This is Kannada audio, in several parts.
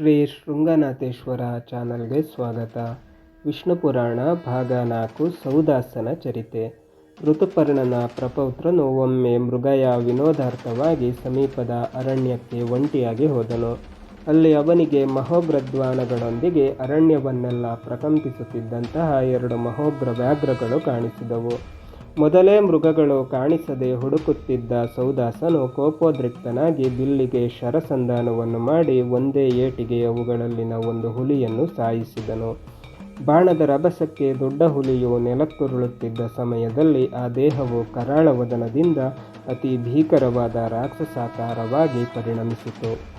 ಶ್ರೀ ಶೃಂಗನಾಥೇಶ್ವರ ಚಾನಲ್ಗೆ ಸ್ವಾಗತ. ವಿಷ್ಣು ಪುರಾಣ ಭಾಗ ನಾಲ್ಕು, ಸೌದಾಸನ ಚರಿತೆ. ಋತುಪರ್ಣನ ಪ್ರಪೌತ್ರನು ಒಮ್ಮೆ ಮೃಗಯ ವಿನೋದಾರ್ಥವಾಗಿ ಸಮೀಪದ ಅರಣ್ಯಕ್ಕೆ ಒಂಟಿಯಾಗಿ ಹೋದನು. ಅಲ್ಲಿ ಅವನಿಗೆ ಮಹೋಗ್ರದ್ವಾನಗಳೊಂದಿಗೆ ಅರಣ್ಯವನ್ನೆಲ್ಲ ಪ್ರಕಂಪಿಸುತ್ತಿದ್ದಂತಹ ಎರಡು ಮಹೋಗ್ರ ವ್ಯಾಘ್ರಗಳು ಕಾಣಿಸಿದವು. ಮೊದಲೇ ಮೃಗಗಳು ಕಾಣಿಸದೆ ಹುಡುಕುತ್ತಿದ್ದ ಸೌದಾಸನು ಕೋಪೋದ್ರಿಕ್ತನಾಗಿ ಬಿಲ್ಲಿಗೆ ಶರಸಂಧಾನವನ್ನು ಮಾಡಿ ಒಂದೇ ಏಟಿಗೆ ಅವುಗಳಲ್ಲಿನ ಒಂದು ಹುಲಿಯನ್ನು ಸಾಯಿಸಿದನು. ಬಾಣದ ರಭಸಕ್ಕೆ ದೊಡ್ಡ ಹುಲಿಯು ನೆಲಕ್ಕುರುಳುತ್ತಿದ್ದ ಸಮಯದಲ್ಲಿ ಆ ದೇಹವು ಕರಾಳವದನದಿಂದ ಅತಿ ಭೀಕರವಾದ ರಾಕ್ಷಸಾಕಾರವಾಗಿ ಪರಿಣಮಿಸಿತು.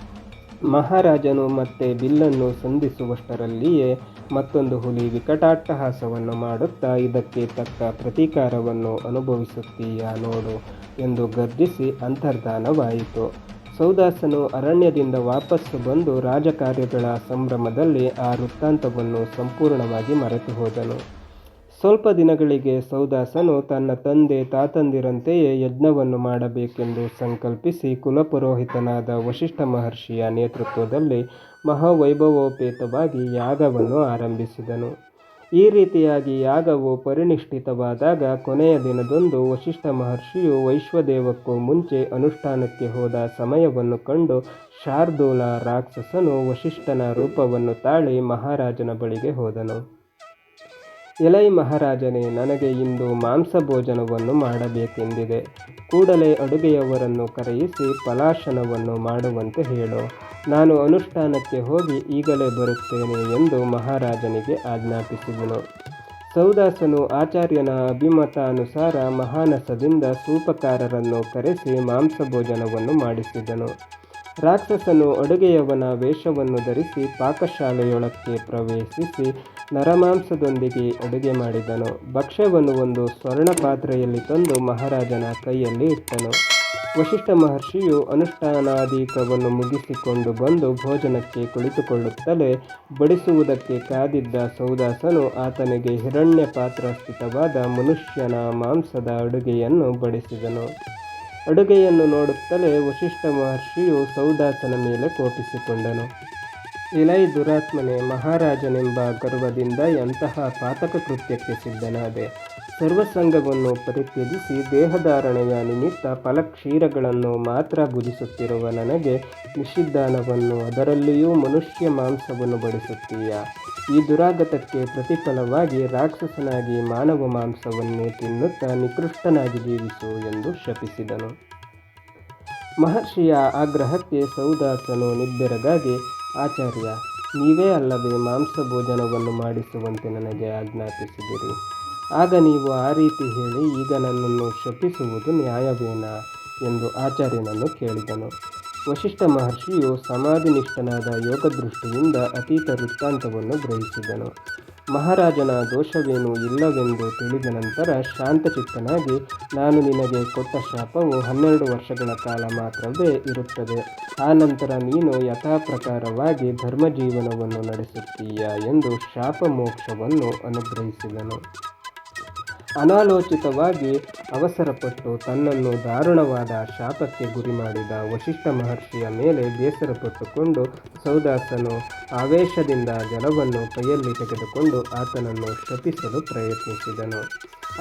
ಮಹಾರಾಜನು ಮತ್ತೆ ಬಿಲ್ಲನ್ನು ಸಂಧಿಸುವಷ್ಟರಲ್ಲಿಯೇ ಮತ್ತೊಂದು ಹುಲಿ ವಿಕಟಾಟ್ಟಹಾಸವನ್ನು ಮಾಡುತ್ತಾ ಇದಕ್ಕೆ ತಕ್ಕ ಪ್ರತೀಕಾರವನ್ನು ಅನುಭವಿಸುತ್ತೀಯಾ ನೋಡು ಎಂದು ಗರ್ಜಿಸಿ ಅಂತರ್ಧಾನವಾಯಿತು. ಸೌದಾಸನು ಅರಣ್ಯದಿಂದ ವಾಪಸ್ಸು ಬಂದು ರಾಜಕಾರ್ಯಗಳ ಸಂಭ್ರಮದಲ್ಲಿ ಆ ವೃತ್ತಾಂತವನ್ನು ಸಂಪೂರ್ಣವಾಗಿ ಮರೆತು ಹೋದನು ಸ್ವಲ್ಪ ದಿನಗಳಿಗೆ ಸೌದಾಸನು ತನ್ನ ತಂದೆ ತಾತಂದಿರಂತೆಯೇ ಯಜ್ಞವನ್ನು ಮಾಡಬೇಕೆಂದು ಸಂಕಲ್ಪಿಸಿ ಕುಲಪುರೋಹಿತನಾದ ವಶಿಷ್ಠ ಮಹರ್ಷಿಯ ನೇತೃತ್ವದಲ್ಲಿ ಮಹಾವೈಭವೋಪೇತವಾಗಿ ಯಾಗವನ್ನು ಆರಂಭಿಸಿದನು. ಈ ರೀತಿಯಾಗಿ ಯಾಗವು ಪರಿನಿಷ್ಠಿತವಾದಾಗ ಕೊನೆಯ ದಿನದಂದು ವಶಿಷ್ಠ ಮಹರ್ಷಿಯು ವೈಶ್ವದೇವಕ್ಕೂ ಮುಂಚೆ ಅನುಷ್ಠಾನಕ್ಕೆ ಹೋದ ಸಮಯವನ್ನು ಕಂಡು ಶಾರ್ದೂಲ ರಾಕ್ಷಸನು ವಶಿಷ್ಠನ ರೂಪವನ್ನು ತಾಳಿ ಮಹಾರಾಜನ ಬಳಿಗೆ ಹೋದನು. ಎಲೈ ಮಹಾರಾಜನೇ, ನನಗೆ ಇಂದು ಮಾಂಸ ಭೋಜನವನ್ನು ಮಾಡಬೇಕೆಂದಿದೆ. ಕೂಡಲೇ ಅಡುಗೆಯವರನ್ನು ಕರೆಯಿಸಿ ಪಲಾಶನವನ್ನು ಮಾಡುವಂತೆ ಹೇಳು. ನಾನು ಅನುಷ್ಠಾನಕ್ಕೆ ಹೋಗಿ ಈಗಲೇ ಬರುತ್ತೇನೆ ಎಂದು ಮಹಾರಾಜನಿಗೆ ಆಜ್ಞಾಪಿಸಿದನು. ಸೌದಾಸನು ಆಚಾರ್ಯನ ಅಭಿಮತಾನುಸಾರ ಮಹಾನಸದಿಂದ ಸೂಪಕಾರರನ್ನು ಕರೆಸಿ ಮಾಂಸ ಭೋಜನವನ್ನು ಮಾಡಿಸಿದನು. ರಾಕ್ಷಸನು ಅಡುಗೆಯವನ ವೇಷವನ್ನು ಧರಿಸಿ ಪಾಕಶಾಲೆಯೊಳಕ್ಕೆ ಪ್ರವೇಶಿಸಿ ನರಮಾಂಸದೊಂದಿಗೆ ಅಡುಗೆ ಮಾಡಿದನು. ಭಕ್ಷ್ಯವನ್ನು ಒಂದು ಸ್ವರ್ಣ ಪಾತ್ರೆಯಲ್ಲಿ ತಂದು ಮಹಾರಾಜನ ಕೈಯಲ್ಲಿ ಇಟ್ಟನು. ವಶಿಷ್ಠ ಮಹರ್ಷಿಯು ಅನುಷ್ಠಾನಾದೀಕವನ್ನು ಮುಗಿಸಿಕೊಂಡು ಬಂದು ಭೋಜನಕ್ಕೆ ಕುಳಿತುಕೊಳ್ಳುತ್ತಲೇ ಬಡಿಸುವುದಕ್ಕೆ ಕಾದಿದ್ದ ಸೌದಾಸನು ಆತನಿಗೆ ಹಿರಣ್ಯ ಪಾತ್ರ ಸ್ಥಿತವಾದ ಮನುಷ್ಯನ ಮಾಂಸದ ಅಡುಗೆಯನ್ನು ಬಡಿಸಿದನು. ಅಡುಗೆಯನ್ನು ನೋಡುತ್ತಲೇ ವಶಿಷ್ಠ ಮಹರ್ಷಿಯು ಸೌದಾಸನ ಮೇಲೆ ಕೋಪಿಸಿಕೊಂಡನು. ಇಲೈ ದುರಾತ್ಮನೆ ಮಹಾರಾಜನೆಂಬ ಗರ್ವದಿಂದ ಎಂತಹ ಪಾತಕ ಕೃತ್ಯಕ್ಕೆ ಸಿದ್ಧನಾದೆ. ಸರ್ವಸಂಗವನ್ನು ಪರಿತ್ಯಜಿಸಿ ದೇಹಧಾರಣೆಯ ನಿಮಿತ್ತ ಫಲಕ್ಷೀರಗಳನ್ನು ಮಾತ್ರ ಭುಜಿಸುತ್ತಿರುವ ನನಗೆ ನಿಷಿದ್ಧಾನವನ್ನು ಅದರಲ್ಲಿಯೂ ಮನುಷ್ಯ ಮಾಂಸವನ್ನು ಬಡಿಸುತ್ತೀಯ? ಈ ದುರಾಗತಕ್ಕೆ ಪ್ರತಿಫಲವಾಗಿ ರಾಕ್ಷಸನಾಗಿ ಮಾನವ ಮಾಂಸವನ್ನೇ ತಿನ್ನುತ್ತಾ ನಿಕೃಷ್ಟನಾಗಿ ಜೀವಿಸು ಎಂದು ಶಪಿಸಿದನು. ಮಹರ್ಷಿಯ ಆಗ್ರಹಕ್ಕೆ ಸೌದಾಸನು ನಿಬ್ಬೆರಗಾಗಿ, ಆಚಾರ್ಯ, ನೀವೇ ಅಲ್ಲದೆ ಮಾಂಸ ಭೋಜನವನ್ನು ಮಾಡಿಸುವಂತೆ ನನಗೆ ಆಜ್ಞಾಪಿಸಿದಿರಿ. ಆಗ ನೀವು ಆ ರೀತಿ ಹೇಳಿ, ಈಗ ನನ್ನನ್ನು ಶಪಿಸುವುದು ನ್ಯಾಯವೇನ ಎಂದು ಆಚಾರ್ಯನನ್ನು ಕೇಳಿದನು. ವಶಿಷ್ಠ ಮಹರ್ಷಿಯು ಸಮಾಧಿನಿಷ್ಠನಾದ ಯೋಗದೃಷ್ಟಿಯಿಂದ ಅತೀತ ವೃತ್ತಾಂತವನ್ನು ಗ್ರಹಿಸಿದನು. ಮಹಾರಾಜನ ದೋಷವೇನೂ ಇಲ್ಲವೆಂದು ತಿಳಿದ ನಂತರ ಶಾಂತಚಿತ್ತನಾಗಿ, ನಾನು ನಿನಗೆ ಕೊಟ್ಟ ಶಾಪವು ಹನ್ನೆರಡು ವರ್ಷಗಳ ಕಾಲ ಮಾತ್ರವೇ ಇರುತ್ತದೆ. ಆ ನಂತರ ನೀನು ಯಥಾಪ್ರಕಾರವಾಗಿ ಧರ್ಮಜೀವನವನ್ನು ನಡೆಸುತ್ತೀಯ ಎಂದು ಶಾಪ ಮೋಕ್ಷವನ್ನು ಅನುಗ್ರಹಿಸಿದನು. ಅನಾಲೋಚಿತವಾಗಿ ಅವಸರಪಟ್ಟು ತನ್ನನ್ನು ದಾರುಣವಾದ ಶಾಪಕ್ಕೆ ಗುರಿ ಮಾಡಿದ ವಶಿಷ್ಠ ಮಹರ್ಷಿಯ ಮೇಲೆ ಬೇಸರಪಟ್ಟುಕೊಂಡು ಸೌದಾಸನು ಆವೇಶದಿಂದ ಜಲವನ್ನು ಕೈಯಲ್ಲಿ ತೆಗೆದುಕೊಂಡು ಆತನನ್ನು ಶಪಿಸಲು ಪ್ರಯತ್ನಿಸಿದನು.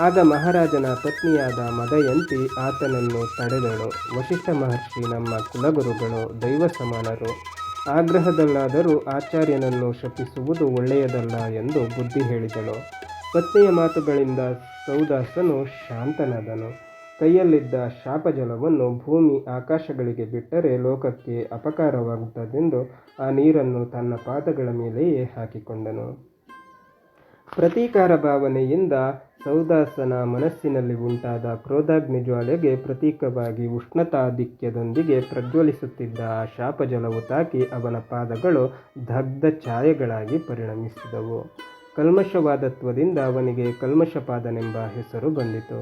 ಆಗ ಮಹಾರಾಜನ ಪತ್ನಿಯಾದ ಮದಯಂತಿ ಆತನನ್ನು ತಡೆದಳು. ವಶಿಷ್ಠ ಮಹರ್ಷಿ ನಮ್ಮ ಕುಲಗುರುಗಳು, ದೈವ ಸಮಾನರು. ಆಗ್ರಹದಲ್ಲಾದರೂ ಆಚಾರ್ಯನನ್ನು ಶಪಿಸುವುದು ಒಳ್ಳೆಯದಲ್ಲ ಎಂದು ಬುದ್ಧಿ ಹೇಳಿದಳು. ಪತ್ನಿಯ ಮಾತುಗಳಿಂದ ಸೌದಾಸನು ಶಾಂತನಾದನು. ಕೈಯಲ್ಲಿದ್ದ ಶಾಪಜಲವನ್ನು ಭೂಮಿ ಆಕಾಶಗಳಿಗೆ ಬಿಟ್ಟರೆ ಲೋಕಕ್ಕೆ ಅಪಕಾರವಾಗುತ್ತದೆಂದು ಆ ನೀರನ್ನು ತನ್ನ ಪಾದಗಳ ಮೇಲೆಯೇ ಹಾಕಿಕೊಂಡನು. ಪ್ರತೀಕಾರ ಭಾವನೆಯಿಂದ ಸೌದಾಸನ ಮನಸ್ಸಿನಲ್ಲಿ ಉಂಟಾದ ಕ್ರೋಧಾಗ್ನಿ ಜ್ವಾಲೆಗೆ ಪ್ರತೀಕವಾಗಿ ಉಷ್ಣತಾಧಿಕ್ಯದೊಂದಿಗೆ ಪ್ರಜ್ವಲಿಸುತ್ತಿದ್ದ ಆ ಶಾಪಜಲವು ತಾಕಿ ಅವನ ಪಾದಗಳು ದಗ್ಧ ಛಾಯೆಗಳಾಗಿ ಪರಿಣಮಿಸಿದವು. ಕಲ್ಮಶವಾದತ್ವದಿಂದ ಅವನಿಗೆ ಕಲ್ಮಶಪಾದನೆಂಬ ಹೆಸರು ಬಂದಿತು.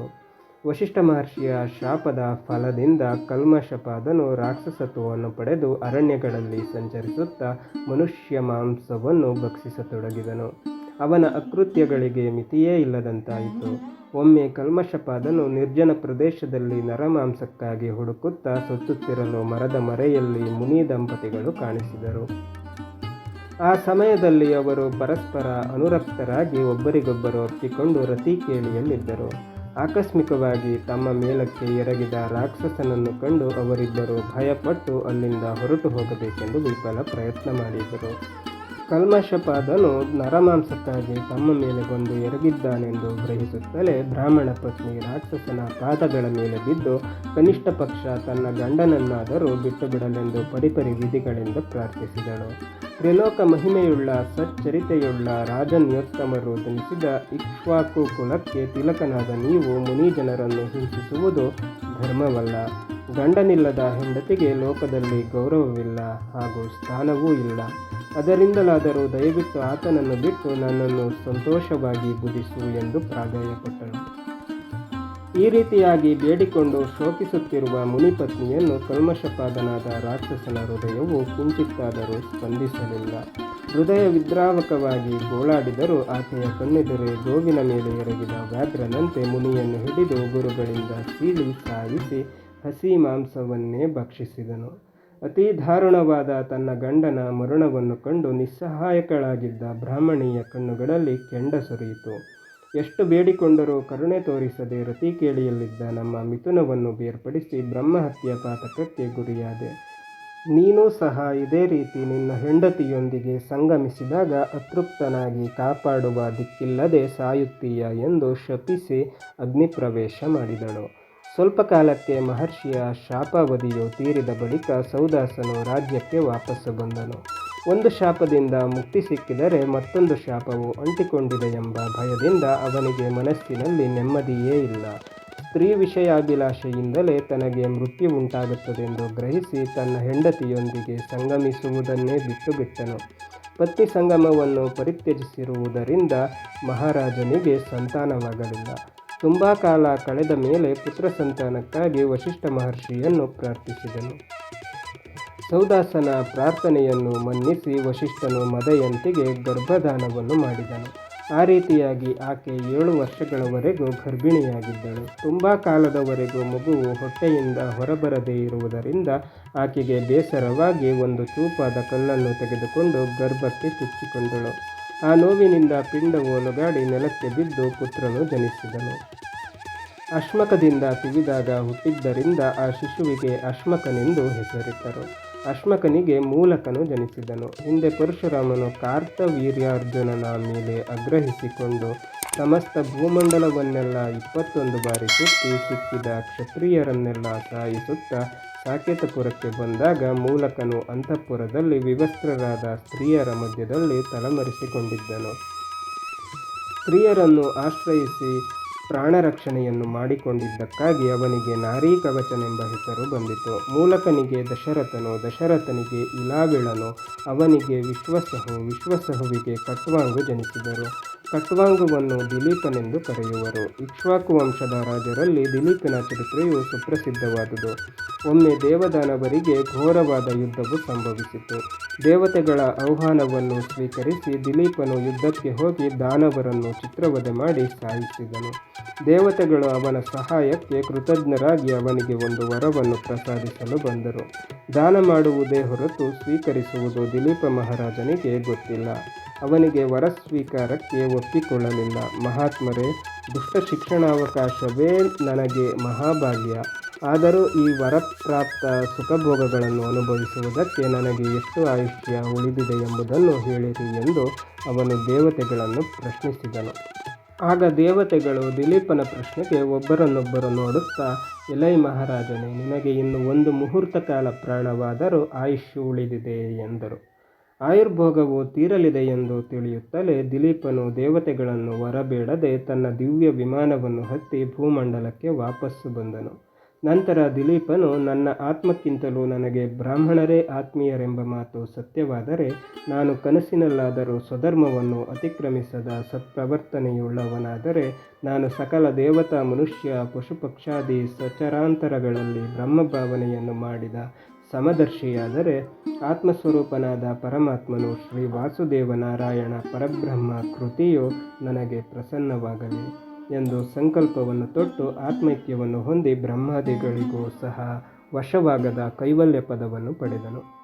ವಶಿಷ್ಠ ಮಹರ್ಷಿಯ ಶಾಪದ ಫಲದಿಂದ ಕಲ್ಮಶಪಾದನು ರಾಕ್ಷಸತ್ವವನ್ನು ಪಡೆದು ಅರಣ್ಯಗಳಲ್ಲಿ ಸಂಚರಿಸುತ್ತಾ ಮನುಷ್ಯ ಮಾಂಸವನ್ನು ಭಕ್ಷಿಸತೊಡಗಿದನು. ಅವನ ಅಕೃತ್ಯಗಳಿಗೆ ಮಿತಿಯೇ ಇಲ್ಲದಂತಾಯಿತು. ಒಮ್ಮೆ ಕಲ್ಮಶಪಾದನು ನಿರ್ಜನ ಪ್ರದೇಶದಲ್ಲಿ ನರಮಾಂಸಕ್ಕಾಗಿ ಹುಡುಕುತ್ತಾ ಸುತ್ತುತ್ತಿರಲು ಮರದ ಮರೆಯಲ್ಲಿ ಮುನಿ ದಂಪತಿಗಳು ಕಾಣಿಸಿದರು. ಆ ಸಮಯದಲ್ಲಿ ಅವರು ಪರಸ್ಪರ ಅನುರಕ್ತರಾಗಿ ಒಬ್ಬರಿಗೊಬ್ಬರು ಒಪ್ಪಿಕೊಂಡು ರತಿಕೇಳಿಯಲ್ಲಿದ್ದರು ಆಕಸ್ಮಿಕವಾಗಿ ತಮ್ಮ ಮೇಲಕ್ಕೆ ಎರಗಿದ ರಾಕ್ಷಸನನ್ನು ಕಂಡು ಅವರಿಬ್ಬರು ಭಯಪಟ್ಟು ಅಲ್ಲಿಂದ ಹೊರಟು ಹೋಗಬೇಕೆಂದು ವಿಫಲ ಪ್ರಯತ್ನ ಮಾಡಿದರು. ಕಲ್ಮಶಪಾದನು ನರಮಾಂಸಕ್ಕಾಗಿ ತಮ್ಮ ಮೇಲೆ ಬಂದು ಎರಗಿದ್ದಾನೆಂದು ಗ್ರಹಿಸುತ್ತಲೇ ಬ್ರಾಹ್ಮಣ ಪತ್ನಿ ರಾಕ್ಷಸನ ಪಾದಗಳ ಮೇಲೆ ಬಿದ್ದು ಕನಿಷ್ಠ ಪಕ್ಷ ತನ್ನ ಗಂಡನನ್ನಾದರೂ ಬಿಟ್ಟು ಬಿಡಲೆಂದು ಪರಿಪರಿ ವಿಧಿಗಳಿಂದ ಪ್ರಾರ್ಥಿಸಿದಳು. ತ್ರಿಲೋಕ ಮಹಿಮೆಯುಳ್ಳ ಸಚ್ಚರಿತೆಯುಳ್ಳ ರಾಜನ್ಯೋತ್ತಮರು ಜನಿಸಿದ ಇಕ್ವಾಕು ಕುಲಕ್ಕೆ ತಿಲಕನಾದ ನೀವು ಮುನಿಜನರನ್ನು ಹಿಂಸಿಸುವುದು ಧರ್ಮವಲ್ಲ. ಗಂಡನಿಲ್ಲದ ಹೆಂಡತಿಗೆ ಲೋಕದಲ್ಲಿ ಗೌರವವಿಲ್ಲ ಹಾಗೂ ಸ್ಥಾನವೂ ಇಲ್ಲ. ಅದರಿಂದಲಾದರೂ ದಯವಿಟ್ಟು ಆತನನ್ನು ಬಿಟ್ಟು ನನ್ನನ್ನು ಸಂತೋಷವಾಗಿ ಬುಧಿಸು ಎಂದು ಪ್ರಾಧಾಯಪಟ್ಟಳು ಈ ರೀತಿಯಾಗಿ ಬೇಡಿಕೊಂಡು ಶೋಕಿಸುತ್ತಿರುವ ಮುನಿಪತ್ನಿಯನ್ನು ಕಲ್ಮಶಪಾದನಾದ ರಾಕ್ಷಸನ ಹೃದಯವು ಕಿಂಚಿತ್ತಾದರೂ ಸ್ಪಂದಿಸಲಿಲ್ಲ. ಹೃದಯ ವಿದ್ರಾವಕವಾಗಿ ಗೋಳಾಡಿದರೂ ಆಕೆಯ ಕಣ್ಣೆದುರೇ ಗೋವಿನ ಮೇಲೆ ಎರಗಿದ ವ್ಯಾಘ್ರನಂತೆ ಮುನಿಯನ್ನು ಹಿಡಿದು ಗುರುಗಳಿಂದ ಸೀಳಿ ಸಾಯಿಸಿ ಹಸಿ ಮಾಂಸವನ್ನೇ ಭಕ್ಷಿಸಿದನು. ಅತಿ ದಾರುಣವಾದ ತನ್ನ ಗಂಡನ ಮರಣವನ್ನು ಕಂಡು ನಿಸ್ಸಹಾಯಕಳಾಗಿದ್ದ ಬ್ರಾಹ್ಮಣಿಯ ಕಣ್ಣುಗಳಲ್ಲಿ ಕೆಂಡ ಸುರಿಯಿತು. ಎಷ್ಟು ಬೇಡಿಕೊಂಡರೂ ಕರುಣೆ ತೋರಿಸದೆ ರತಿಕೇಳಿಯಲ್ಲಿದ್ದ ನಮ್ಮ ಮಿಥುನವನ್ನು ಬೇರ್ಪಡಿಸಿ ಬ್ರಹ್ಮಹತ್ಯೆ ಪಾತಕಕ್ಕೆ ಗುರಿಯಾದೆ. ನೀನೂ ಸಹ ಇದೇ ರೀತಿ ನಿನ್ನ ಹೆಂಡತಿಯೊಂದಿಗೆ ಸಂಗಮಿಸಿದಾಗ ಅತೃಪ್ತನಾಗಿ ಕಾಪಾಡುವ ದಿಕ್ಕಿಲ್ಲದೆ ಸಾಯುತ್ತೀಯ ಎಂದು ಶಪಿಸಿ ಅಗ್ನಿಪ್ರವೇಶ ಮಾಡಿದಳು. ಸ್ವಲ್ಪ ಕಾಲಕ್ಕೆ ಮಹರ್ಷಿಯ ಶಾಪಾವಧಿಯು ತೀರಿದ ಬಳಿಕ ಸೌದಾಸನು ರಾಜ್ಯಕ್ಕೆ ವಾಪಸ್ಸು ಬಂದನು. ಒಂದು ಶಾಪದಿಂದ ಮುಕ್ತಿ ಸಿಕ್ಕಿದರೆ ಮತ್ತೊಂದು ಶಾಪವು ಅಂಟಿಕೊಂಡಿದೆ ಎಂಬ ಭಯದಿಂದ ಅವನಿಗೆ ಮನಸ್ಸಿನಲ್ಲಿ ನೆಮ್ಮದಿಯೇ ಇಲ್ಲ. ಸ್ತ್ರೀ ವಿಷಯಾಭಿಲಾಷೆಯಿಂದಲೇ ತನಗೆ ಮೃತ್ಯು ಉಂಟಾಗುತ್ತದೆಂದು ಗ್ರಹಿಸಿ ತನ್ನ ಹೆಂಡತಿಯೊಂದಿಗೆ ಸಂಗಮಿಸುವುದನ್ನೇ ಬಿಟ್ಟುಬಿಟ್ಟನು. ಪತ್ನಿ ಸಂಗಮವನ್ನು ಪರಿತ್ಯಜಿಸಿರುವುದರಿಂದ ಮಹಾರಾಜನಿಗೆ ಸಂತಾನವಾಗಲಿಲ್ಲ. ತುಂಬ ಕಾಲ ಕಳೆದ ಮೇಲೆ ಪುತ್ರ ಸಂತಾನಕ್ಕಾಗಿ ವಶಿಷ್ಠ ಮಹರ್ಷಿಯನ್ನು ಪ್ರಾರ್ಥಿಸಿದನು. ಸೌದಾಸನ ಪ್ರಾರ್ಥನೆಯನ್ನು ಮನ್ನಿಸಿ ವಶಿಷ್ಠನು ಮದಯಂತಿಗೆ ಗರ್ಭದಾನವನ್ನು ಮಾಡಿದನು. ಆ ರೀತಿಯಾಗಿ ಆಕೆ ಏಳು ವರ್ಷಗಳವರೆಗೂ ಗರ್ಭಿಣಿಯಾಗಿದ್ದಳು. ತುಂಬ ಕಾಲದವರೆಗೂ ಮಗುವು ಹೊಟ್ಟೆಯಿಂದ ಹೊರಬರದೇ ಇರುವುದರಿಂದ ಆಕೆಗೆ ಬೇಸರವಾಗಿ ಒಂದು ಚೂಪಾದ ಕಲ್ಲನ್ನು ತೆಗೆದುಕೊಂಡು ಗರ್ಭಕ್ಕೆ ಚುಚ್ಚಿಕೊಂಡಳು. ಆ ನೋವಿನಿಂದ ಪಿಂಡವು ಒಲುಗಾಡಿ ನೆಲಕ್ಕೆ ಬಿದ್ದು ಪುತ್ರನು ಜನಿಸಿದನು. ಅಶ್ಮಕದಿಂದ ತಿವಿದಾಗ ಹುಟ್ಟಿದ್ದರಿಂದ ಆ ಶಿಶುವಿಗೆ ಅಶ್ಮಕನೆಂದು ಹೆಸರಿಟ್ಟರು. ಅಶ್ಮಕನಿಗೆ ಮೂಲಕನು ಜನಿಸಿದನು. ಹಿಂದೆ ಪರಶುರಾಮನು ಕಾರ್ತವೀರ್ಯಾರ್ಜುನನ ಮೇಲೆ ಆಗ್ರಹಿಸಿಕೊಂಡು ಸಮಸ್ತ ಭೂಮಂಡಲವನ್ನೆಲ್ಲ ಇಪ್ಪತ್ತೊಂದು ಬಾರಿ ಸುತ್ತಿ ಸಿಕ್ಕಿದ ಕ್ಷತ್ರಿಯರನ್ನೆಲ್ಲ ಸಾಯಿಸುತ್ತಾ ಸಾಕೇತಪುರಕ್ಕೆ ಬಂದಾಗ ಮೂಲಕನು ಅಂತಃಪುರದಲ್ಲಿ ವಿವಸ್ತ್ರರಾದ ಸ್ತ್ರೀಯರ ಮಧ್ಯದಲ್ಲಿ ತಲೆಮರೆಸಿಕೊಂಡಿದ್ದನು. ಸ್ತ್ರೀಯರನ್ನು ಆಶ್ರಯಿಸಿ ಪ್ರಾಣರಕ್ಷಣೆಯನ್ನು ಮಾಡಿಕೊಂಡಿದ್ದಕ್ಕಾಗಿ ಅವನಿಗೆ ನಾರೀ ಕವಚನೆಂಬ ಹೆಸರು ಬಂದಿತು. ಮೂಲಕನಿಗೆ ದಶರಥನು, ದಶರಥನಿಗೆ ಇಲಾವಿಳನು, ಅವನಿಗೆ ವಿಶ್ವಸಹು, ವಿಶ್ವಸಹುವಿಗೆ ಕಟ್ವಾಂಗು ಜನಿಸಿದರು. ಕಟ್ವಾಂಗುವನ್ನು ದಿಲೀಪನೆಂದು ಕರೆಯುವರು. ಇಕ್ಷ್ವಾಕು ವಂಶದ ರಾಜರಲ್ಲಿ ದಿಲೀಪನ ಚರಿತ್ರೆಯು ಸುಪ್ರಸಿದ್ಧವಾದುದು. ಒಮ್ಮೆ ದೇವದಾನವರಿಗೆ ಘೋರವಾದ ಯುದ್ಧವು ಸಂಭವಿಸಿತು. ದೇವತೆಗಳ ಆಹ್ವಾನವನ್ನು ಸ್ವೀಕರಿಸಿ ದಿಲೀಪನು ಯುದ್ಧಕ್ಕೆ ಹೋಗಿ ದಾನವರನ್ನು ಚಿತ್ರವಧೆ ಮಾಡಿ ಸಾಯಿಸಿದನು. ದೇವತೆಗಳು ಅವನ ಸಹಾಯಕ್ಕೆ ಕೃತಜ್ಞರಾಗಿ ಅವನಿಗೆ ಒಂದು ವರವನ್ನು ಪ್ರಸಾದಿಸಲು ಬಂದರು. ದಾನ ಮಾಡುವುದೇ ಹೊರತು ಸ್ವೀಕರಿಸುವುದು ದಿಲೀಪ ಮಹಾರಾಜನಿಗೆ ಗೊತ್ತಿಲ್ಲ. ಅವನಿಗೆ ವರ ಸ್ವೀಕಾರಕ್ಕೆ ಒಪ್ಪಿಕೊಳ್ಳಲಿಲ್ಲ. ಮಹಾತ್ಮರೇ ದುಷ್ಟ ಶಿಕ್ಷಣಾವಕಾಶವೇ ನನಗೆ ಮಹಾಭಾಗ್ಯ. ಆದರೂ ಈ ವರಪ್ರಾಪ್ತ ಸುಖಭೋಗಗಳನ್ನು ಅನುಭವಿಸುವುದಕ್ಕೆ ನನಗೆ ಎಷ್ಟು ಆಯುಷ್ಯ ಉಳಿದಿದೆ ಎಂಬುದನ್ನು ಹೇಳಿರಿ ಎಂದು ಅವನು ದೇವತೆಗಳನ್ನು ಪ್ರಶ್ನಿಸಿದನು. ಆಗ ದೇವತೆಗಳು ದಿಲೀಪನ ಪ್ರಶ್ನೆಗೆ ಒಬ್ಬರನ್ನೊಬ್ಬರು ನೋಡುತ್ತಾ, ಎಲೈ ಮಹಾರಾಜನೇ, ನಿನಗೆ ಇನ್ನು ಒಂದು ಮುಹೂರ್ತ ಕಾಲ ಪ್ರಾಣವಾದರೂ ಆಯುಷ್ಯ ಉಳಿದಿದೆ ಎಂದರು. ಆಯುರ್ಭೋಗವು ತೀರಲಿದೆ ಎಂದು ತಿಳಿಯುತ್ತಲೇ ದಿಲೀಪನು ದೇವತೆಗಳನ್ನು ವರಬೇಡದೆ ತನ್ನ ದಿವ್ಯ ವಿಮಾನವನ್ನು ಹತ್ತಿ ಭೂಮಂಡಲಕ್ಕೆ ವಾಪಸ್ಸು ಬಂದನು. ನಂತರ ದಿಲೀಪನು, ನನ್ನ ಆತ್ಮಕ್ಕಿಂತಲೂ ನನಗೆ ಬ್ರಾಹ್ಮಣರೇ ಆತ್ಮೀಯರೆಂಬ ಮಾತು ಸತ್ಯವಾದರೆ ನಾನು ಕನಸಿನಲ್ಲಾದರೂ ಸ್ವಧರ್ಮವನ್ನು ಅತಿಕ್ರಮಿಸದ ಸತ್ಪ್ರವರ್ತನೆಯುಳ್ಳವನಾದರೆ ನಾನು ಸಕಲ ದೇವತಾ ಮನುಷ್ಯ ಪಶುಪಕ್ಷಾದಿ ಸಚರಾಂತರಗಳಲ್ಲಿ ಬ್ರಹ್ಮಭಾವನೆಯನ್ನು ಮಾಡಿದ ಸಮದರ್ಶಿಯಾದರೆ ಆತ್ಮಸ್ವರೂಪನಾದ ಪರಮಾತ್ಮನು ಶ್ರೀ ವಾಸುದೇವನಾರಾಯಣ ಪರಬ್ರಹ್ಮ ಕೃತಿಯು ನನಗೆ ಪ್ರಸನ್ನವಾಗಲಿ ಎಂದು ಸಂಕಲ್ಪವನ್ನು ತೊಟ್ಟು ಆತ್ಮೈಕ್ಯವನ್ನು ಹೊಂದಿ ಬ್ರಹ್ಮಾದಿಗಳಿಗೂ ಸಹ ವಶವಾಗದ ಕೈವಲ್ಯ ಪದವನ್ನು ಪಡೆದನು.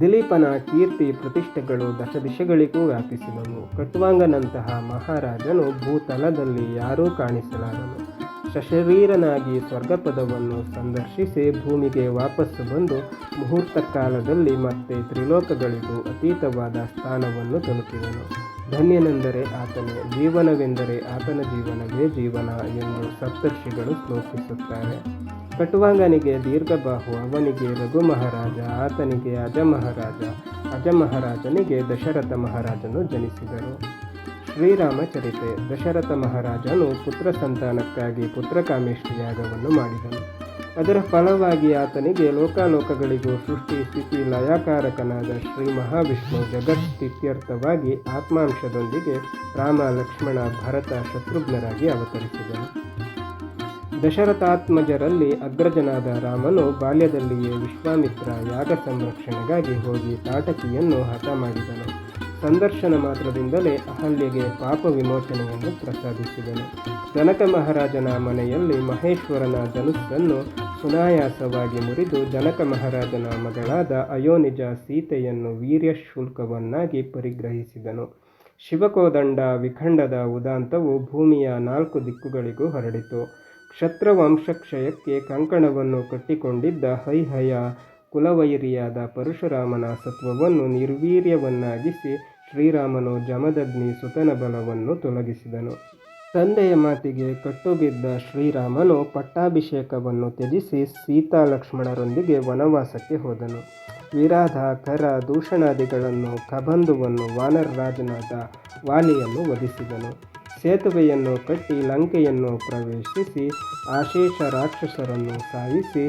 ದಿಲೀಪನ ಕೀರ್ತಿ ಪ್ರತಿಷ್ಠೆಗಳು ದಶ ದಿಶೆಗಳಿಗೂ ವ್ಯಾಪಿಸಿದವು. ಕಟ್ವಾಂಗನಂತಹ ಮಹಾರಾಜನು ಭೂತಲದಲ್ಲಿ ಯಾರೂ ಕಾಣಿಸಲಾರನು. ಸಶರೀರನಾಗಿ ಸ್ವರ್ಗಪದವನ್ನು ಸಂದರ್ಶಿಸಿ ಭೂಮಿಗೆ ವಾಪಸ್ಸು ಬಂದು ಮುಹೂರ್ತ ಕಾಲದಲ್ಲಿ ಮತ್ತೆ ತ್ರಿಲೋಕಗಳಿಗೂ ಅತೀತವಾದ ಸ್ಥಾನವನ್ನು ತಲುಪಿದನು. ಧನ್ಯನೆಂದರೆ ಆತನ, ಜೀವನವೆಂದರೆ ಆತನ ಜೀವನವೇ ಜೀವನ ಎಂದು ಸಪ್ತರ್ಷಿಗಳು ಶ್ಲೋಕಿಸುತ್ತಾರೆ. ಕಟುವಾಂಗನಿಗೆ ದೀರ್ಘಬಾಹು, ಅವನಿಗೆ ರಘು ಮಹಾರಾಜ ಆತನಿಗೆ ಅಜ ಮಹಾರಾಜ ಅಜ ಮಹಾರಾಜನಿಗೆ ದಶರಥ ಮಹಾರಾಜನು ಜನಿಸಿದರು. ಶ್ರೀರಾಮ ಚರಿತೆ. ದಶರಥ ಮಹಾರಾಜನು ಪುತ್ರ ಸಂತಾನಕ್ಕಾಗಿ ಪುತ್ರಕಾಮೇಶ್ವರಿ ಯಾಗವನ್ನು ಮಾಡಿದನು. ಅದರ ಫಲವಾಗಿ ಆತನಿಗೆ ಲೋಕಾಲೋಕಗಳಿಗೂ ಸೃಷ್ಟಿ ಸ್ಥಿತಿ ಲಯಕಾರಕನಾದ ಶ್ರೀ ಮಹಾವಿಷ್ಣು ಜಗತ್ ಸ್ಥಿತ್ಯರ್ಥವಾಗಿ ಆತ್ಮಾಂಶದೊಂದಿಗೆ ರಾಮ, ಲಕ್ಷ್ಮಣ, ಭರತ ಶತ್ರುಘ್ನರಾಗಿ ಅವತರಿಸಿದನು. ದಶರಥಾತ್ಮಜರಲ್ಲಿ ಅಗ್ರಜನಾದ ರಾಮನು ಬಾಲ್ಯದಲ್ಲಿಯೇ ವಿಶ್ವಾಮಿತ್ರ ಯಾಗ ಸಂರಕ್ಷಣೆಗಾಗಿ ಹೋಗಿ ತಾಟಕಿಯನ್ನು ಹತ ಮಾಡಿದನು. ಸಂದರ್ಶನ ಮಾತ್ರದಿಂದಲೇ ಅಹಲ್ಯೆಗೆ ಪಾಪ ವಿಮೋಚನೆಯನ್ನು ಪ್ರಸಾದಿಸಿದನು. ಜನಕ ಮಹಾರಾಜನ ಮನೆಯಲ್ಲಿ ಮಹೇಶ್ವರನ ಧನುಸ್ಸನ್ನು ಸುನಾಯಾಸವಾಗಿ ಮುರಿದು ಜನಕ ಮಹಾರಾಜನ ಮಗಳಾದ ಅಯೋನಿಜ ಸೀತೆಯನ್ನು ವೀರ್ಯ ಶುಲ್ಕವನ್ನಾಗಿ ಪರಿಗ್ರಹಿಸಿದನು. ಶಿವಕೋದಂಡ ವಿಖಂಡದ ಉದಾಂತವು ಭೂಮಿಯ ನಾಲ್ಕು ದಿಕ್ಕುಗಳಿಗೂ ಹರಡಿತು. ಕ್ಷತ್ರವಂಶಕ್ಷಯಕ್ಕೆ ಕಂಕಣವನ್ನು ಕಟ್ಟಿಕೊಂಡಿದ್ದ ಹೈಹಯ ಕುಲವೈರಿಯಾದ ಪರಶುರಾಮನ ಸತ್ವವನ್ನು ನಿರ್ವೀರ್ಯವನ್ನಾಗಿಸಿ ಶ್ರೀರಾಮನು ಜಮದಗ್ನಿ ಸುತನ ಬಲವನ್ನು ತೊಲಗಿಸಿದನು. ತಂದೆಯ ಮಾತಿಗೆ ಕಟ್ಟುಬಿದ್ದ ಶ್ರೀರಾಮನು ಪಟ್ಟಾಭಿಷೇಕವನ್ನು ತ್ಯಜಿಸಿ ಸೀತಾ ಲಕ್ಷ್ಮಣರೊಂದಿಗೆ ವನವಾಸಕ್ಕೆ ಹೋದನು. ವಿರಾಧ ಕರ ದೂಷಣಾದಿಗಳನ್ನು ಕಬಂಧುವನ್ನು ವಾನರರಾಜನಾದ ವಾಲಿಯನ್ನು ವಧಿಸಿದನು. ಸೇತುವೆಯನ್ನು ಕಟ್ಟಿ ಲಂಕೆಯನ್ನು ಪ್ರವೇಶಿಸಿ ಆಶೇಷ ರಾಕ್ಷಸರನ್ನು ಸಾಯಿಸಿ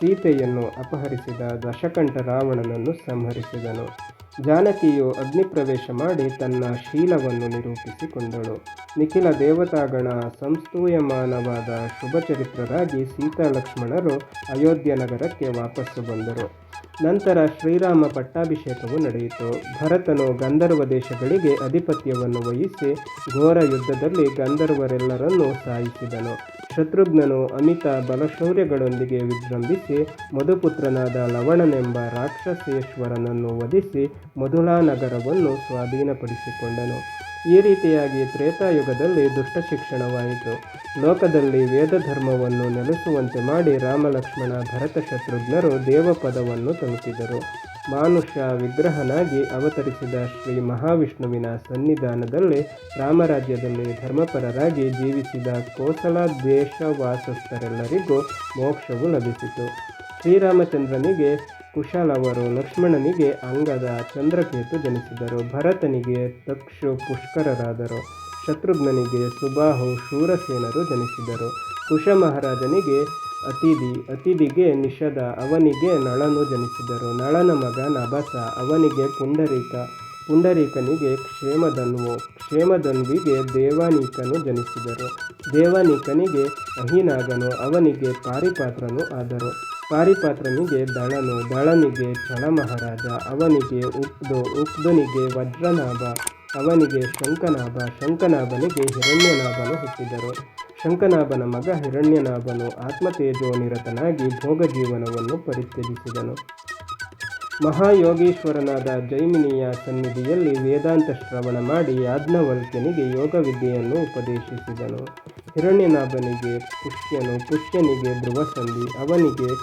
ಸೀತೆಯನ್ನು ಅಪಹರಿಸಿದ ದಶಕಂಠ ರಾವಣನನ್ನು ಸಂಹರಿಸಿದನು. ಜಾನಕಿಯು ಅಗ್ನಿಪ್ರವೇಶ ಮಾಡಿ ತನ್ನ ಶೀಲವನ್ನು ನಿರೂಪಿಸಿಕೊಂಡಳು. ನಿಖಿಲ ದೇವತಾಗಣ, ಸಂಸ್ತೂಯಮಾನವಾದ ಶುಭಚರಿತ್ರರಾಗಿ ಸೀತಾ ಲಕ್ಷ್ಮಣರು ಅಯೋಧ್ಯ ನಗರಕ್ಕೆ ವಾಪಸ್ಸು ಬಂದರು. ನಂತರ ಶ್ರೀರಾಮ ಪಟ್ಟಾಭಿಷೇಕವು ನಡೆಯಿತು. ಭರತನು ಗಂಧರ್ವ ದೇಶಗಳಿಗೆ ಅಧಿಪತ್ಯವನ್ನು ವಹಿಸಿ ಘೋರ ಯುದ್ಧದಲ್ಲಿ ಗಂಧರ್ವರೆಲ್ಲರನ್ನೂ ಸಾಯಿಸಿದನು. ಶತ್ರುಘ್ನನು ಅಮಿತ ಬಲಶೌರ್ಯಗಳೊಂದಿಗೆ ವಿಜೃಂಭಿಸಿ, ಮಧುಪುತ್ರನಾದ ಲವಣನೆಂಬ ರಾಕ್ಷಸೇಶ್ವರನನ್ನು ವಧಿಸಿ ಮಧುಲಾ ನಗರವನ್ನು ಸ್ವಾಧೀನಪಡಿಸಿಕೊಂಡನು. ಈ ರೀತಿಯಾಗಿ ತ್ರೇತಾಯುಗದಲ್ಲಿ ದುಷ್ಟ ಶಿಕ್ಷಣವಾಯಿತು. ಲೋಕದಲ್ಲಿ ವೇದ ಧರ್ಮವನ್ನು ನೆಲೆಸುವಂತೆ ಮಾಡಿ ರಾಮಲಕ್ಷ್ಮಣ ಭರತ ಶತ್ರುಘ್ನರು ದೇವಪದವನ್ನು ತಲುಪಿದರು. ಮಾನುಷ್ಯ ವಿಗ್ರಹನಾಗಿ ಅವತರಿಸಿದ ಶ್ರೀ ಮಹಾವಿಷ್ಣುವಿನ ಸನ್ನಿಧಾನದಲ್ಲಿ ರಾಮರಾಜ್ಯದಲ್ಲಿ ಧರ್ಮಪರರಾಗಿ ಜೀವಿಸಿದ ಕೋಸಲ ದೇಶವಾಸಸ್ಥರೆಲ್ಲರಿಗೂ ಮೋಕ್ಷವು ಲಭಿಸಿತು. ಶ್ರೀರಾಮಚಂದ್ರನಿಗೆ ಕುಶಲವರು ಲಕ್ಷ್ಮಣನಿಗೆ ಅಂಗದ ಚಂದ್ರಕೇತು ಜನಿಸಿದರು. ಭರತನಿಗೆ ತಕ್ಷು ಪುಷ್ಕರರಾದರು. ಶತ್ರುಘ್ನನಿಗೆ ಸುಬಾಹು ಶೂರಸೇನರು ಜನಿಸಿದರು. ಕುಶ ಮಹಾರಾಜನಿಗೆ ಅತಿಥಿ, ಅತಿಥಿಗೆ ನಿಷದ, ಅವನಿಗೆ ನಳನು ಜನಿಸಿದರು. ನಳನ ಮಗ ನಭಸ, ಅವನಿಗೆ ಪುಂಡರೀಕ, ಪುಂಡರೀಕನಿಗೆ ಕ್ಷೇಮಧನ್ವು, ಕ್ಷೇಮಧನ್ವಿಗೆ ದೇವಾನೀಕನು ಜನಿಸಿದರು. ದೇವಾನೀಕನಿಗೆ ಅಹಿನಾಗನು, ಅವನಿಗೆ ಪಾರಿಪಾತ್ರನು ಆದರು. ಪಾರಿಪಾತ್ರನಿಗೆ ದಳನು, ದಳನಿಗೆ ಚಳಮಹಾರಾಜ, ಅವನಿಗೆ ಉಕ್ದು ಉಕ್ದನಿಗೆ ವಜ್ರನಾಭ, ಅವನಿಗೆ ಶಂಕನಾಭ, ಶಂಕನಾಭನಿಗೆ ಹಿರಣ್ಯನಾಭನು ಹುಟ್ಟಿದರು. ಶಂಕನಾಭನ ಮಗ ಹಿರಣ್ಯನಾಭನು ಆತ್ಮತೇಜೋನಿರತನಾಗಿ ಭೋಗ ಜೀವನವನ್ನು ಪರಿತ್ಯಜಿಸಿದನು. ಮಹಾಯೋಗೀಶ್ವರನಾದ ಜೈಮಿನಿಯ ಸನ್ನಿಧಿಯಲ್ಲಿ ವೇದಾಂತ ಶ್ರವಣ ಮಾಡಿ ಯಾಜ್ಞವಲ್ಕ್ಯನಿಗೆ ಯೋಗ ವಿದ್ಯೆಯನ್ನು ಉಪದೇಶಿಸಿದನು. ಹಿರಣ್ಯನಾಭನಿಗೆ ಪುಷ್ಯನು, ಪುಷ್ಯನಿಗೆ ಧ್ರುವಸಂಧಿ, ಅವನಿಗೆ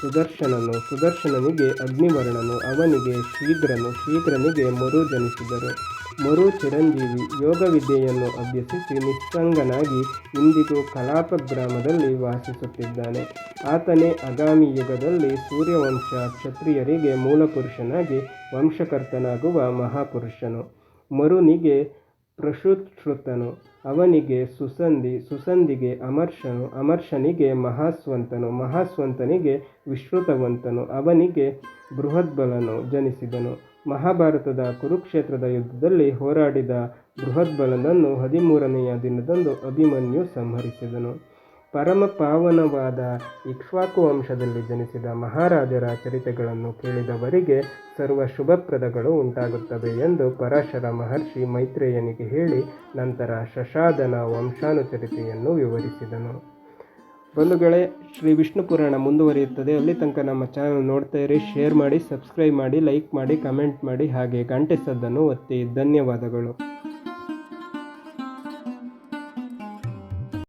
ಸುದರ್ಶನನು, ಸುದರ್ಶನನಿಗೆ ಅಗ್ನಿವರ್ಣನು, ಅವನಿಗೆ ಶೀಘ್ರನು ಶೀಘ್ರನಿಗೆ ಮರು ಜನಿಸಿದರು ಮರು ಚಿರಂಜೀವಿ ಯೋಗ ವಿದ್ಯೆಯನ್ನು ಅಭ್ಯಸಿಸಿ ನಿಸ್ಸಂಗನಾಗಿ ಇಂದಿಗೂ ಕಲಾಪ ಗ್ರಾಮದಲ್ಲಿ ವಾಸಿಸುತ್ತಿದ್ದಾನೆ. ಆತನೇ ಅಗಾಮಿ ಯುಗದಲ್ಲಿ ಸೂರ್ಯವಂಶ ಕ್ಷತ್ರಿಯರಿಗೆ ಮೂಲಪುರುಷನಾಗಿ ವಂಶಕರ್ತನಾಗುವ ಮಹಾಪುರುಷನು. ಮರುನಿಗೆ ಪ್ರಶುಶ್ರುತನು. ಅವನಿಗೆ ಸುಸಂಧಿ, ಸುಸಂಧಿಗೆ ಅಮರ್ಷನು. ಅಮರ್ಷನಿಗೆ ಮಹಾಸ್ವಂತನು. ಮಹಾಸ್ವಂತನಿಗೆ ವಿಶ್ರುತವಂತನು. ಅವನಿಗೆ ಬೃಹದ್ಬಲನು ಜನಿಸಿದನು. ಮಹಾಭಾರತದ ಕುರುಕ್ಷೇತ್ರದ ಯುದ್ಧದಲ್ಲಿ ಹೋರಾಡಿದ ಬೃಹದ್ಬಲನನ್ನು ಹದಿಮೂರನೆಯ ದಿನದಂದು ಅಭಿಮನ್ಯು ಸಂಹರಿಸಿದನು. ಪರಮ ಪಾವನವಾದ ಇಕ್ಷ್ವಾಕು ವಂಶದಲ್ಲಿ ಜನಿಸಿದ ಮಹಾರಾಜರ ಚರಿತೆಗಳನ್ನು ಕೇಳಿದವರಿಗೆ ಸರ್ವ ಶುಭಪ್ರದಗಳು ಉಂಟಾಗುತ್ತವೆ ಎಂದು ಪರಾಶರ ಮಹರ್ಷಿ ಮೈತ್ರೇಯನಿಗೆ ಹೇಳಿ ನಂತರ ಶಶಾದನ ವಂಶಾನುಚರಿತೆಯನ್ನು ವಿವರಿಸಿದನು. ಬಂಧುಗಳೇ ಶ್ರೀ ವಿಷ್ಣು ಪುರಾಣ ಮುಂದುವರಿಯುತ್ತದೆ. ಅಲ್ಲಿ ತನಕ ನಮ್ಮ ಚಾನಲ್ ನೋಡ್ತಾ ಇರಿ, ಶೇರ್ ಮಾಡಿ, ಸಬ್ಸ್ಕ್ರೈಬ್ ಮಾಡಿ, ಲೈಕ್ ಮಾಡಿ, ಕಮೆಂಟ್ ಮಾಡಿ, ಹಾಗೆ ಗಂಟೆ ಸದ್ದನ್ನು ಒತ್ತಿ. ಧನ್ಯವಾದಗಳು.